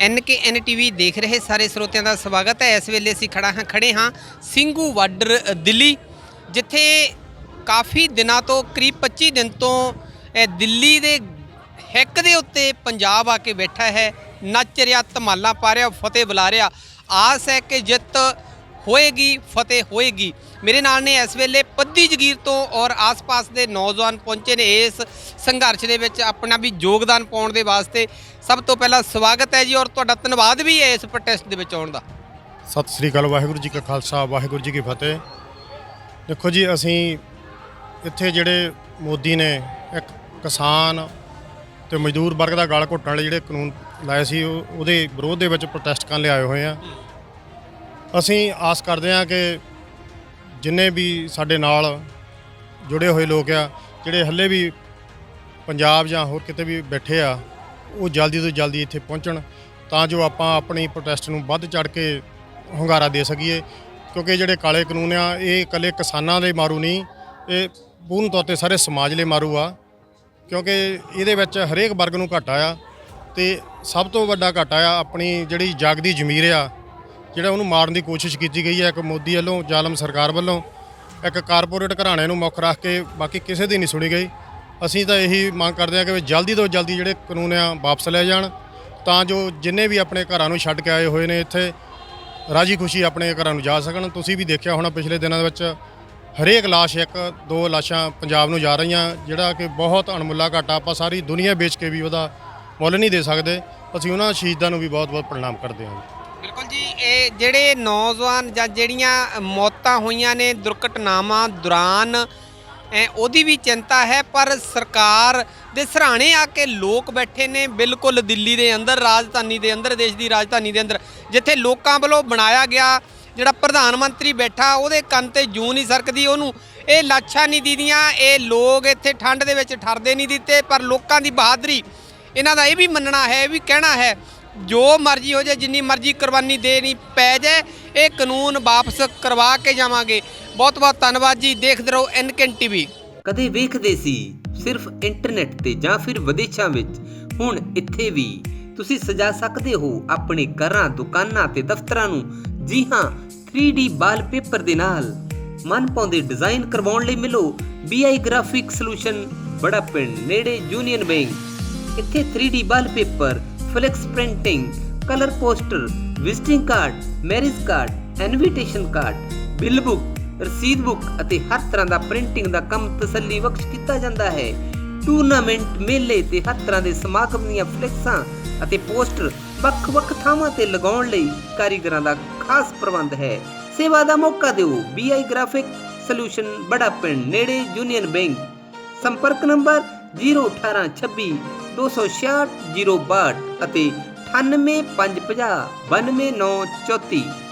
ਐਨਕੇਐਨ TV ਦੇਖ ਰਹੇ ਸਾਰੇ ਸਰੋਤਿਆਂ ਦਾ ਸਵਾਗਤ ਹੈ। ਇਸ ਵੇਲੇ ਅਸੀਂ ਖੜਾ ਹਾਂ, ਖੜੇ ਹਾਂ ਸਿੰਘੂ ਬਾਰਡਰ ਦਿੱਲੀ, ਜਿੱਥੇ ਕਾਫੀ ਦਿਨਾਂ ਤੋਂ, ਕਰੀਬ 25 ਦਿਨ ਤੋਂ, ਇਹ ਦਿੱਲੀ ਦੇ ਹੈਕ ਦੇ ਉੱਤੇ ਪੰਜਾਬ ਆ ਕੇ ਬੈਠਾ ਹੈ। ਨੱਚ ਰਿਹਾ, ਧਮਾਲਾ ਪਾ ਰਿਹਾ, ਫਤਿਹ ਬੁਲਾ ਰਿਹਾ। ਆਸ ਹੈ ਕਿ ਜਿੱਤ ਹੋਏਗੀ, ਫਤਿਹ ਹੋਏਗੀ। ਮੇਰੇ ਨਾਲ ਨੇ ਇਸ ਵੇਲੇ ਪੱਦੀ ਜਗੀਰ ਤੋਂ ਔਰ ਆਸ-ਪਾਸ ਦੇ ਨੌਜਵਾਨ ਪਹੁੰਚੇ ਨੇ ਇਸ ਸੰਘਰਸ਼ ਦੇ ਵਿੱਚ ਆਪਣਾ ਵੀ ਯੋਗਦਾਨ ਪਾਉਣ ਦੇ ਵਾਸਤੇ। ਸਭ ਤੋਂ ਪਹਿਲਾਂ ਸਵਾਗਤ ਹੈ ਜੀ ਔਰ ਤੁਹਾਡਾ ਧੰਨਵਾਦ ਵੀ ਹੈ ਇਸ ਪ੍ਰੋਟੈਸਟ ਦੇ ਵਿੱਚ ਆਉਣ ਦਾ। ਸਤਿ ਸ੍ਰੀ ਅਕਾਲ, ਵਾਹਿਗੁਰੂ ਜੀ ਕਾ ਖਾਲਸਾ, ਵਾਹਿਗੁਰੂ ਜੀ ਕੀ ਫਤਿਹ। ਦੇਖੋ ਜੀ, ਅਸੀਂ ਇੱਥੇ ਜਿਹੜੇ ਮੋਦੀ ਨੇ ਇੱਕ ਕਿਸਾਨ ਤੇ ਮਜ਼ਦੂਰ ਵਰਗ ਦਾ ਗਲ ਘੁੱਟਣ ਵਾਲੇ ਜਿਹੜੇ ਕਾਨੂੰਨ ਲਾਏ ਸੀ, ਉਹ- ਉਹਦੇ ਵਿਰੋਧ ਦੇ ਵਿੱਚ ਪ੍ਰੋਟੈਸਟ ਕਰਨ ਲਈ ਆਏ ਹੋਏ ਆ। ਅਸੀਂ ਆਸ ਕਰਦੇ ਹਾਂ ਕਿ ਜਿੰਨੇ ਵੀ ਸਾਡੇ ਨਾਲ ਜੁੜੇ ਹੋਏ ਲੋਕ ਆ, ਜਿਹੜੇ ਹੱਲੇ ਵੀ ਪੰਜਾਬ ਜਾਂ ਹੋਰ ਕਿਤੇ ਵੀ ਬੈਠੇ ਆ, ਉਹ ਜਲਦੀ ਤੋਂ ਜਲਦੀ ਇੱਥੇ ਪਹੁੰਚਣ ਤਾਂ ਜੋ ਆਪਾਂ ਆਪਣੀ ਪ੍ਰੋਟੈਸਟ ਨੂੰ ਵੱਧ ਚੜ ਕੇ ਹੁੰਗਾਰਾ ਦੇ ਸਕੀਏ। ਕਿਉਂਕਿ ਜਿਹੜੇ ਕਾਲੇ ਕਾਨੂੰਨ ਆ, ਇਹ ਇਕੱਲੇ ਕਿਸਾਨਾਂ ਲਈ ਮਾਰੂ ਨਹੀਂ, ਇਹ ਪੂਰਨ ਤੌਰ ਤੇ ਸਾਰੇ ਸਮਾਜ ਲਈ ਮਾਰੂ ਆ। ਕਿਉਂਕਿ ਇਹਦੇ ਵਿੱਚ ਹਰੇਕ ਵਰਗ ਨੂੰ ਘਾਟਾ ਆ ਤੇ ਸਭ ਤੋਂ ਵੱਡਾ ਘਾਟਾ ਆ, ਆਪਣੀ ਜਿਹੜੀ ਜਾਗਦੀ ਜ਼ਮੀਰ ਆ ਜਿਹੜਾ ਉਹਨੂੰ ਮਾਰਨ ਦੀ ਕੋਸ਼ਿਸ਼ ਕੀਤੀ ਗਈ ਹੈ, ਇੱਕ ਮੋਦੀ ਵੱਲੋਂ, ਜ਼ਾਲਮ ਸਰਕਾਰ ਵੱਲੋਂ, ਇੱਕ ਕਾਰਪੋਰੇਟ ਘਰਾਣੇ ਨੂੰ ਮੁੱਖ ਰੱਖ ਕੇ ਬਾਕੀ ਕਿਸੇ ਦੀ ਨਹੀਂ ਸੁਣੀ ਗਈ। ਅਸੀਂ ਤਾਂ ਇਹੀ ਮੰਗ ਕਰਦੇ ਹਾਂ ਕਿ ਵੀ ਜਲਦੀ ਤੋਂ ਜਲਦੀ ਜਿਹੜੇ ਕਾਨੂੰਨ ਆ ਵਾਪਸ ਲੈ ਜਾਣ, ਤਾਂ ਜੋ ਜਿੰਨੇ ਵੀ ਆਪਣੇ ਘਰਾਂ ਨੂੰ ਛੱਡ ਕੇ ਆਏ ਹੋਏ ਨੇ ਇੱਥੇ, ਰਾਜੀ ਖੁਸ਼ੀ ਆਪਣੇ ਘਰਾਂ ਨੂੰ ਜਾ ਸਕਣ। ਤੁਸੀਂ ਵੀ ਦੇਖਿਆ ਹੋਣਾ ਪਿਛਲੇ ਦਿਨਾਂ ਦੇ ਵਿੱਚ ਹਰੇਕ ਲਾਸ਼ ਇੱਕ, ਦੋ ਲਾਸ਼ਾਂ ਪੰਜਾਬ ਨੂੰ ਜਾ ਰਹੀਆਂ, ਜਿਹੜਾ ਕਿ ਬਹੁਤ ਅਣਮੁੱਲਾ ਘਾਟਾ, ਆਪਾਂ ਸਾਰੀ ਦੁਨੀਆ ਵੇਚ ਕੇ ਵੀ ਉਹਦਾ ਮੁੱਲ ਨਹੀਂ ਦੇ ਸਕਦੇ। ਅਸੀਂ ਉਹਨਾਂ ਸ਼ਹੀਦਾਂ ਨੂੰ ਵੀ ਬਹੁਤ-ਬਹੁਤ ਪ੍ਰਣਾਮ ਕਰਦੇ ਹਾਂ ਬਿਲਕੁਲ ਜੀ, ਇਹ ਜਿਹੜੇ ਨੌਜਵਾਨ ਜਾਂ ਜਿਹੜੀਆਂ ਮੌਤਾਂ ਹੋਈਆਂ ਨੇ, ਦੁਰਘਟਨਾਵਾਂ ਦੌਰਾਨ ਉਹਦੀ ਵੀ ਚਿੰਤਾ ਹੈ, ਪਰ ਸਰਕਾਰ ਦੇ ਸਰਾਣੇ ਆ ਕੇ ਲੋਕ ਬੈਠੇ ਨੇ ਬਿਲਕੁਲ ਦਿੱਲੀ ਦੇ ਅੰਦਰ, ਰਾਜਧਾਨੀ ਦੇ ਅੰਦਰ, ਦੇਸ਼ ਦੀ ਰਾਜਧਾਨੀ ਦੇ ਅੰਦਰ, ਜਿੱਥੇ ਲੋਕਾਂ ਵੱਲੋਂ ਬਣਾਇਆ ਗਿਆ ਜਿਹੜਾ ਪ੍ਰਧਾਨ ਮੰਤਰੀ ਬੈਠਾ, ਉਹਦੇ ਕੰਨ ਤੇ ਜੂ ਨਹੀਂ ਸਰਕਦੀ ਉਹਨੂੰ। ਇਹ ਲਾਛਾ ਨਹੀਂ ਦੀਦੀਆਂ, ਇਹ ਲੋਕ ਇੱਥੇ ਠੰਡ ਦੇ ਵਿੱਚ ਠਰਦੇ ਨਹੀਂ ਦਿੱਤੇ, ਪਰ ਲੋਕਾਂ ਦੀ ਬਹਾਦਰੀ, ਇਹਨਾਂ ਦਾ ਇਹ ਵੀ ਮੰਨਣਾ ਹੈ, ਇਹ ਵੀ ਕਹਿਣਾ ਹੈ ਜੋ ਮਰਜ਼ੀ ਹੋ ਜਾਏ, ਜਿੰਨੀ ਮਰਜ਼ੀ ਕੁਰਬਾਨੀ ਦੇਣੀ ਪੈ ਜਾਏ, ਇਹ ਕਾਨੂੰਨ ਵਾਪਸ ਕਰਵਾ ਕੇ ਜਾਵਾਂਗੇ। ਬਹੁਤ ਬਹੁਤ ਧੰਨਵਾਦ ਜੀ। ਦੇਖਦੇ ਰਹੋ ਐਨਕਨ ਟੀਵੀ। ਕਦੇ ਵੇਖਦੇ ਸੀ ਸਿਰਫ ਇੰਟਰਨੈਟ ਤੇ ਜਾਂ ਫਿਰ ਵਿਦੇਸ਼ਾਂ ਵਿੱਚ? ਹੁਣ ਇੱਥੇ ਵੀ। ਤੁਸੀਂ ਸਜਾ ਸਕਦੇ ਹੋ ਆਪਣੇ ਘਰਾਂ, ਦੁਕਾਨਾਂ ਤੇ ਦਫ਼ਤਰਾਂ ਨੂੰ। ਜੀ ਹਾਂ 3D ਵਾਲਪੇਪਰ ਦੇ ਨਾਲ। ਮਨ ਪਾਉਂਦੇ ਡਿਜ਼ਾਈਨ ਕਰਵਾਉਣ ਲਈ ਮਿਲੋ BI ਗ੍ਰਾਫਿਕ ਸੋਲੂਸ਼ਨ ਬੜਾ ਪਿੰਡ, ਨੇੜੇ ਯੂਨੀਅਨ ਬੈਂਕ ਇੱਥੇ 3D wallpaper flex printing colour poster visiting card marriage card invitation card bill book ਰਸੀਦ ਬੁੱਕ ਅਤੇ ਹਰ ਤਰ੍ਹਾਂ ਦਾ ਪ੍ਰਿੰਟਿੰਗ ਦਾ ਕੰਮ ਤਸੱਲੀ ਬਖਸ਼ ਕੀਤਾ ਜਾਂਦਾ ਹੈ। ਟੂਰਨਾਮੈਂਟ ਮੇਲੇ ਤੇ ਹਰ ਤਰ੍ਹਾਂ ਦੇ ਸਮਾਗਮ ਦੀਆਂ ਫਲੈਕਸਾਂ ਅਤੇ ਪੋਸਟਰ ਵੱਖ-ਵੱਖ ਥਾਵਾਂ ਤੇ ਲਗਾਉਣ ਲਈ ਕਾਰੀਗਰਾਂ ਦਾ ਖਾਸ ਪ੍ਰਬੰਧ ਹੈ। ਸੇਵਾ ਦਾ ਮੌਕਾ ਦਿਓ। BI ਗ੍ਰਾਫਿਕ ਸੋਲੂਸ਼ਨ ਬੜਾ ਪਿੰਡ, ਨੇੜੇ ਯੂਨੀਅਨ ਬੈਂਕ ਸੰਪਰਕ ਨੰਬਰ 01826 266 062 ਅਤੇ 98550 92934